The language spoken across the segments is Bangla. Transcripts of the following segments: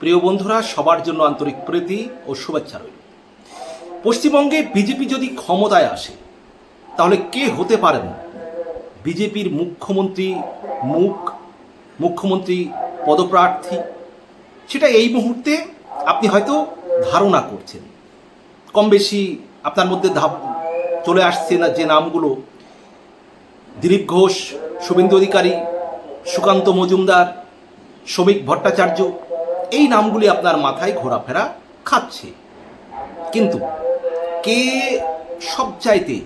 প্রিয় বন্ধুরা, সবার জন্য আন্তরিক প্রীতি ও শুভেচ্ছা রইল। পশ্চিমবঙ্গে বিজেপি যদি ক্ষমতায় আসে, তাহলে কে হতে পারেন? বিজেপির মুখ্যমন্ত্রী মুখ, মুখ্যমন্ত্রী পদপ্রার্থী। সেটা এই মুহূর্তে আপনি হয়তো ধারণা করছেন। কম বেশি আপনার মধ্যে ধাপ চলে আসছে না যে নামগুলো। দিলীপ ঘোষ, শুভেন্দু অধিকারী, সুকান্ত মজুমদার, শ্রমিক ভট্টাচার্য এই নামগুলি আপনার মাথায় ঘোরাফেরা খাচ্ছে। কিন্তু কে সবচাইতে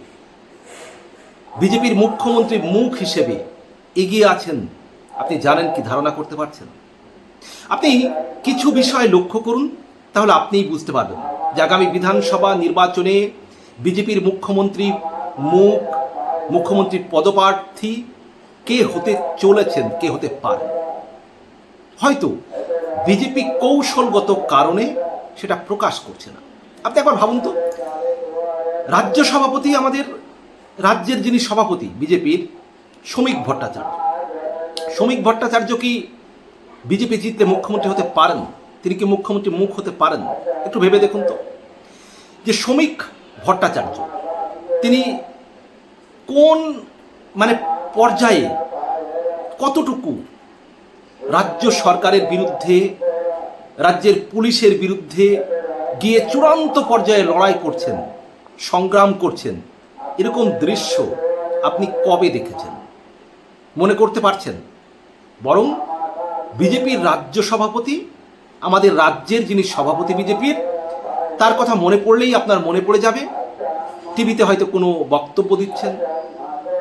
বিজেপির মুখ্যমন্ত্রী মুখ হিসেবে এগিয়ে আছেন, আপনি জানেন কি ধারণা করতে পারছেন? আপনি কিছু বিষয় লক্ষ্য করুন, তাহলে আপনিই বুঝতে পারবেন যে আগামী বিধানসভা নির্বাচনে বিজেপির মুখ্যমন্ত্রী মুখ, মুখ্যমন্ত্রীর পদপ্রার্থী কে হতে চলেছেন, কে হতে পারেন? হয়তো বিজেপি কৌশলগত কারণে সেটা প্রকাশ করছে না। আপনি একবার ভাবুন তো, রাজ্য সভাপতি আমাদের, রাজ্যের যিনি সভাপতি বিজেপির শ্রমিক ভট্টাচার্য। শ্রমিক ভট্টাচার্য কি বিজেপি জিতলে মুখ্যমন্ত্রী হতে পারেন? তিনি কি মুখ্যমন্ত্রী মুখ হতে পারেন? একটু ভেবে দেখুন তো। যে শ্রমিক ভট্টাচার্য, তিনি কোন মানে পর্যায়ে কতটুকু রাজ্য সরকারের বিরুদ্ধে, রাজ্যের পুলিশের বিরুদ্ধে গিয়ে চূড়ান্ত পর্যায়ে লড়াই করছেন, সংগ্রাম করছেন। এরকম দৃশ্য আপনি কবে দেখেছেন? মনে করতে পারছেন? বরং বিজেপির রাজ্য সভাপতি, আমাদের রাজ্যের যিনি সভাপতি বিজেপির, তার কথা মনে পড়লেই আপনার মনে পড়ে যাবে। টিভিতে হয়তো কোনো বক্তব্য দিচ্ছেন,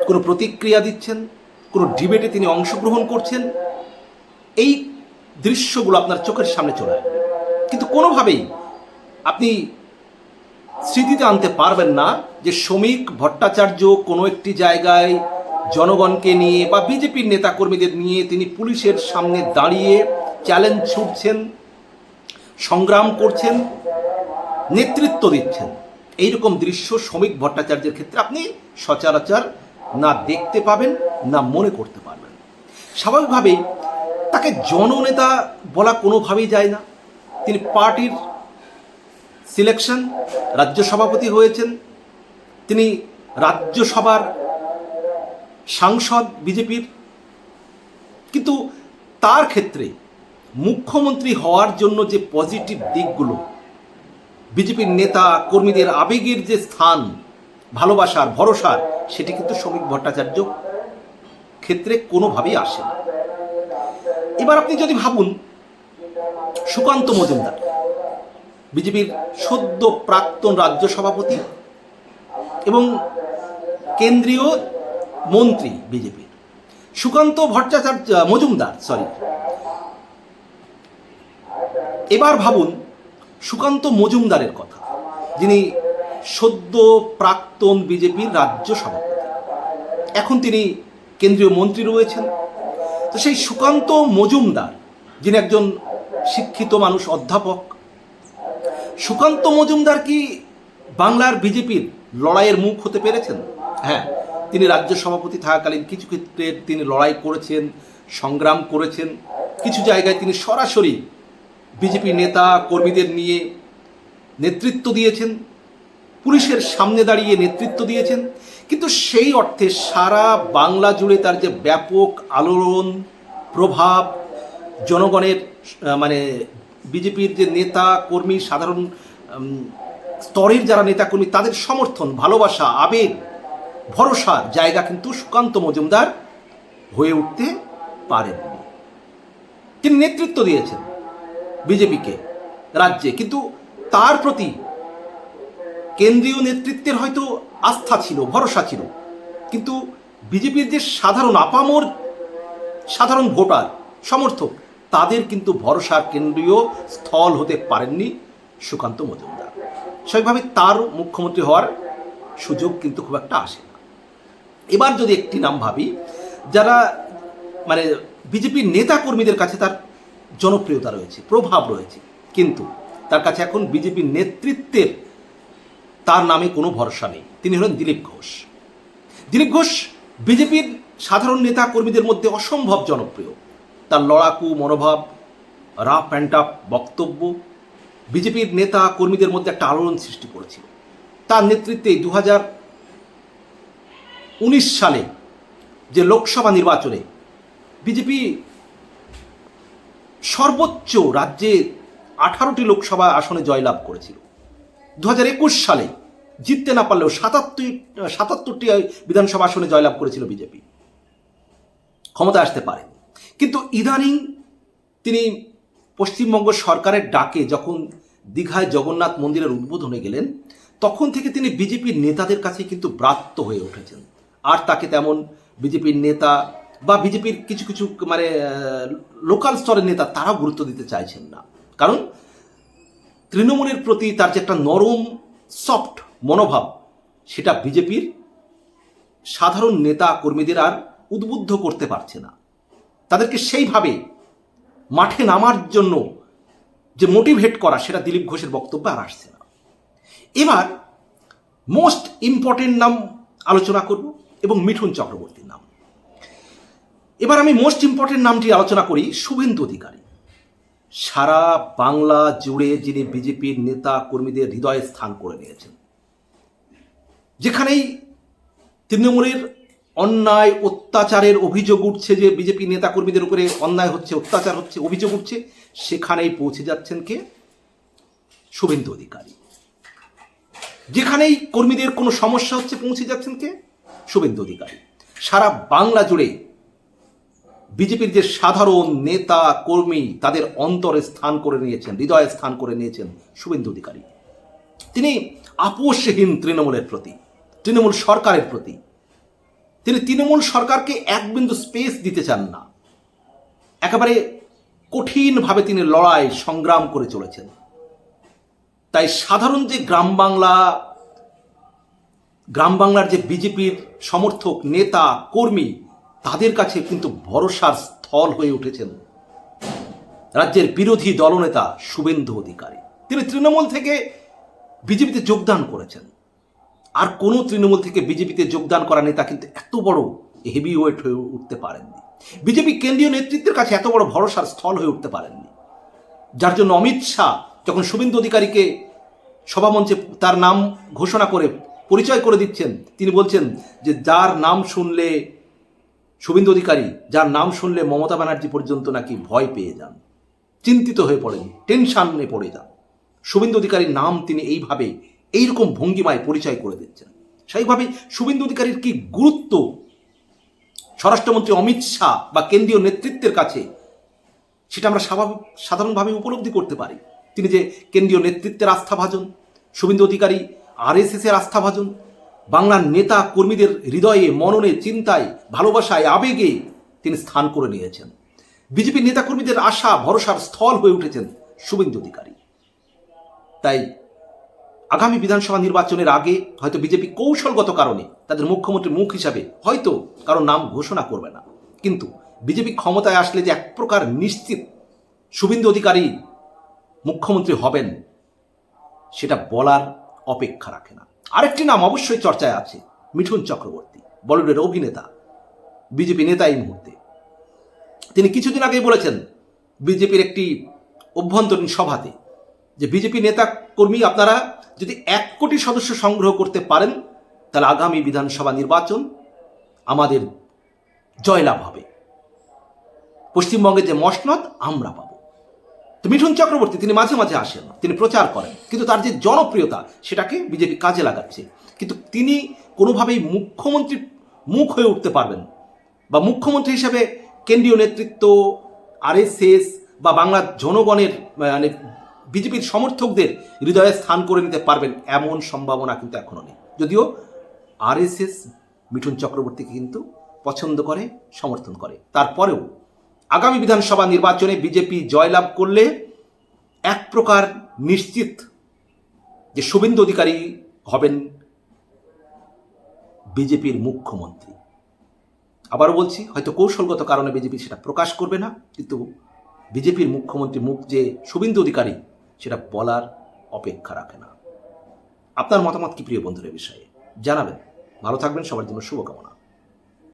কোনো প্রতিক্রিয়া দিচ্ছেন, কোনো ডিবেটে তিনি অংশগ্রহণ করছেন। এই দৃশ্যগুলো আপনার চোখের সামনে চলে আসবে। কিন্তু কোনোভাবেই আপনি স্মৃতিতে আনতে পারবেন না যে শ্রমিক, ভট্টাচার্য কোনো একটি জায়গায় জনগণকে নিয়ে বা বিজেপির নেতাকর্মীদের নিয়ে তিনি পুলিশের সামনে দাঁড়িয়ে চ্যালেঞ্জ ছুটছেন সংগ্রাম করছেন, নেতৃত্ব দিচ্ছেন। এইরকম দৃশ্য শ্রমিক, ভট্টাচার্যের ক্ষেত্রে আপনি সচরাচর না দেখতে পাবেন, না মনে করতে পারবেন। স্বাভাবিকভাবেই তাকে জননেতা বলা কোনোভাবেই যায় না। তিনি পার্টির সিলেকশন, রাজ্য সভাপতি হয়েছেন। তিনি রাজ্যসভার সাংসদ, বিজেপির। কিন্তু তার ক্ষেত্রে মুখ্যমন্ত্রী হওয়ার জন্য যে পজিটিভ দিকগুলো, বিজেপির নেতা কর্মীদের আবেগের যে স্থান, ভালোবাসার, ভরসার, সেটি কিন্তু শ্রমিক ভট্টাচার্য ক্ষেত্রে কোনোভাবেই আসে না। এবার আপনি যদি ভাবুন, সুকান্ত মজুমদার, বিজেপির সদ্য প্রাক্তন রাজ্য সভাপতি এবং কেন্দ্রীয় মন্ত্রী বিজেপির সুকান্ত ভট্টাচার্য, মজুমদার সরি এবার ভাবুন সুকান্ত মজুমদারের কথা, যিনি সদ্য প্রাক্তন বিজেপির রাজ্য সভাপতি। এখন তিনি কেন্দ্রীয় মন্ত্রী রয়েছেন তো সেই সুকান্ত মজুমদার, যিনি একজন শিক্ষিত মানুষ, অধ্যাপক, সুকান্ত মজুমদার কি বাংলার বিজেপির লড়াইয়ের মুখ হতে পেরেছেন? হ্যাঁ তিনি রাজ্য সভাপতি থাকাকালীন কিছু ক্ষেত্রে তিনি লড়াই করেছেন, সংগ্রাম করেছেন। কিছু জায়গায় তিনি সরাসরি বিজেপি নেতা কর্মীদের নিয়ে নেতৃত্ব দিয়েছেন। পুলিশের সামনে দাঁড়িয়ে নেতৃত্ব দিয়েছেন। কিন্তু সেই অর্থে সারা বাংলা জুড়ে তার যে ব্যাপক আলোড়ন, প্রভাব, জনগণের মানে বিজেপির যে নেতা, কর্মী, সাধারণ স্তরের যারা নেতাকর্মী তাদের সমর্থন, ভালোবাসা, আবেগ ভরসার জায়গা কিন্তু সুকান্ত মজুমদার হয়ে উঠতে পারেননি। তিনি নেতৃত্ব দিয়েছেন বিজেপিকে, রাজ্যে। কিন্তু তার প্রতি কেন্দ্রীয় নেতৃত্বের হয়তো আস্থা ছিল, ভরসা ছিল। কিন্তু বিজেপির যে সাধারণ আপামর, সাধারণ ভোটার, সমর্থক, তাদের কিন্তু ভরসা কেন্দ্রীয় স্থল হতে পারেননি সুকান্ত মজুমদার। স্বাভাবিকভাবে তার মুখ্যমন্ত্রী হওয়ার সুযোগ কিন্তু খুব একটা আসে না। এবার যদি একটি নাম ভাবি, যারা মানে বিজেপির নেতা কর্মীদের কাছে তার জনপ্রিয়তা রয়েছে, প্রভাব রয়েছে, কিন্তু তার কাছে এখন বিজেপির নেতৃত্বের তার নামে কোনো ভরসা নেই। তিনি হলেন দিলীপ ঘোষ। দিলীপ ঘোষ বিজেপির সাধারণ নেতা কর্মীদের মধ্যে অসম্ভব জনপ্রিয়। তার লড়াকু, মনোভাব রাফ অ্যান্ড টাফ বক্তব্য বিজেপির নেতা কর্মীদের মধ্যে একটা আলোড়ন সৃষ্টি করেছিল। তার নেতৃত্বে দু উনিশ সালে যে লোকসভা নির্বাচনে বিজেপি সর্বোচ্চ রাজ্যে আঠারোটি লোকসভা আসনে জয়লাভ করেছিল। দু হাজার একুশ সালে জিততে না পারলেও সাতাত্তর, সাতাত্তরটি বিধানসভা আসনে জয়লাভ করেছিল বিজেপি। ক্ষমতা আসতে পারে কিন্তু ইদানিং তিনি পশ্চিমবঙ্গ সরকারের ডাকে যখন দীঘায় জগন্নাথ মন্দিরের উদ্বোধনে গেলেন, তখন থেকে তিনি বিজেপির নেতাদের কাছে কিন্তু ব্রাত্য হয়ে উঠেছেন। আর তাকে তেমন বিজেপির নেতা বা বিজেপির কিছু কিছু মানে লোকাল স্তরের নেতা তারাও গুরুত্ব দিতে চাইছেন না। কারণ তৃণমূলের প্রতি তার যে একটা নরম, সফট মনোভাব, সেটা বিজেপির সাধারণ নেতা কর্মীদের আর উদ্বুদ্ধ করতে পারছে না। তাদেরকে সেইভাবে মাঠে নামার জন্য যে মোটিভেট করা, সেটা দিলীপ ঘোষের বক্তব্য আর আসছে না। এবার মোস্ট ইম্পর্টেন্ট নাম আলোচনা করব এবং মিঠুন চক্রবর্তীর নাম। এবার আমি মোস্ট ইম্পর্টেন্ট নামটি আলোচনা করি শুভেন্দু অধিকারী। সারা বাংলা জুড়ে যিনি বিজেপির নেতা কর্মীদের হৃদয়ে স্থান করে নিয়েছেন যেখানেই তৃণমূলের অন্যায়, অত্যাচারের অভিযোগ উঠছে যে বিজেপি নেতা কর্মীদের উপরে অন্যায় হচ্ছে, অত্যাচার হচ্ছে, অভিযোগ উঠছে, সেখানেই পৌঁছে যাচ্ছেন কে? শুভেন্দু অধিকারী। যেখানেই কর্মীদের কোনো সমস্যা হচ্ছে, পৌঁছে যাচ্ছেন কে? শুভেন্দু অধিকারী। সারা বাংলা জুড়ে বিজেপির যে সাধারণ নেতা, কর্মী, তাদের অন্তরে স্থান করে নিয়েছেন, হৃদয়ে স্থান করে নিয়েছেন শুভেন্দু অধিকারী। তিনি আপোষহীন তৃণমূলের প্রতি তৃণমূল সরকারের প্রতি। তিনি তৃণমূল সরকারকে এক বিন্দু স্পেস দিতে চান না। একেবারে কঠিনভাবে তিনি লড়াই সংগ্রাম করে চলেছেন। তাই সাধারণ যে গ্রাম বাংলা, গ্রাম বাংলার যে বিজেপির সমর্থক, নেতা, কর্মী, তাদের কাছে কিন্তু ভরসার স্থল হয়ে উঠেছেন রাজ্যের বিরোধী দলনেতা শুভেন্দু অধিকারী। তিনি তৃণমূল থেকে বিজেপিতে যোগদান করেছেন। আর কোনো তৃণমূল থেকে বিজেপিতে যোগদান করা নেতা কিন্তু এত বড় হেভি ওয়েট হয়ে উঠতে পারেননি। বিজেপি কেন্দ্রীয় নেতৃত্বের কাছে এত বড় ভরসার স্থল হয়ে উঠতে পারেননি। যার জন্য অমিত শাহ যখন শুভেন্দু অধিকারীকে সভামঞ্চে তার নাম ঘোষণা করে পরিচয় করে দিচ্ছেন, তিনি বলছেন যে যার নাম শুনলে শুভেন্দু অধিকারী, যার নাম শুনলে মমতা ব্যানার্জি পর্যন্ত নাকি ভয় পেয়ে যান। চিন্তিত হয়ে পড়েন, টেনশানে পড়ে যান। শুভেন্দু অধিকারীর নাম তিনি এইভাবে এইরকম ভঙ্গিমায় পরিচয় করে দিচ্ছেন। সেইভাবে শুভেন্দু অধিকারীর কি গুরুত্ব? স্বরাষ্ট্রমন্ত্রী অমিত শাহ বা কেন্দ্রীয় নেতৃত্বের কাছে সেটা আমরা স্বাভাবিক সাধারণভাবে উপলব্ধি করতে পারি। তিনি যে কেন্দ্রীয় নেতৃত্বের আস্থাভাজন শুভেন্দু অধিকারী আরএসএস এর আস্থাভাজন বাংলার নেতা কর্মীদের হৃদয়ে, মননে, চিন্তায়, ভালোবাসায়, আবেগে তিনি স্থান করে নিয়েছেন। বিজেপি নেতাকর্মীদের আশা, ভরসার স্থল হয়ে উঠেছেন শুভেন্দু অধিকারী। তাই আগামী বিধানসভা নির্বাচনের আগে হয়তো বিজেপি কৌশলগত কারণে তাদের মুখ্যমন্ত্রীর মুখ হিসাবে হয়তো কারও নাম ঘোষণা করবে না। কিন্তু বিজেপি ক্ষমতায় আসলে যে এক প্রকার নিশ্চিত শুভেন্দু অধিকারী মুখ্যমন্ত্রী হবেন, সেটা বলার অপেক্ষা রাখে না। আরেকটি নাম অবশ্যই চর্চায় আছে, মিঠুন চক্রবর্তী, বলিউডের অভিনেতা, বিজেপি নেতা এই মুহূর্তে। তিনি কিছুদিন আগেই বলেছেন, বিজেপির একটি অভ্যন্তরীণ সভাতে যে বিজেপি নেতা কর্মী আপনারা যদি এক কোটি সদস্য সংগ্রহ করতে পারেন, তাহলে আগামী বিধানসভা নির্বাচন আমাদের জয়লাভ হবে। পশ্চিমবঙ্গের যে মসনদ, আমরা পাবো। তো মিঠুন চক্রবর্তী, তিনি মাঝে মাঝে আসেন, তিনি প্রচার করেন, কিন্তু তার যে জনপ্রিয়তা, সেটাকে বিজেপি কাজে লাগাচ্ছে। কিন্তু তিনি কোনোভাবেই মুখ্যমন্ত্রী মুখ হয়ে উঠতে পারবেন বা মুখ্যমন্ত্রী হিসেবে কেন্দ্রীয় নেতৃত্ব, আরএসএস বা বাংলার জনগণের মানে বিজেপির সমর্থকদের হৃদয়ে স্থান করে নিতে পারবেন এমন সম্ভাবনা কিন্তু এখনও নেই। যদিও আরএসএস মিঠুন চক্রবর্তীকে কিন্তু পছন্দ করে, সমর্থন করে। তারপরেও আগামী বিধানসভা নির্বাচনে বিজেপি জয়লাভ করলে এক প্রকার নিশ্চিত যে শুভেন্দু অধিকারী হবেন বিজেপির মুখ্যমন্ত্রী। আবারও বলছি, হয়তো কৌশলগত কারণে বিজেপি সেটা প্রকাশ করবে না, কিন্তু বিজেপির মুখ্যমন্ত্রী মুখ যে শুভেন্দু অধিকারী সেটা বলার অপেক্ষা রাখে না। আপনার মতামত কি প্রিয় বন্ধুদের বিষয়ে? জানাবেন। ভালো থাকবেন। সবার জন্য শুভকামনা।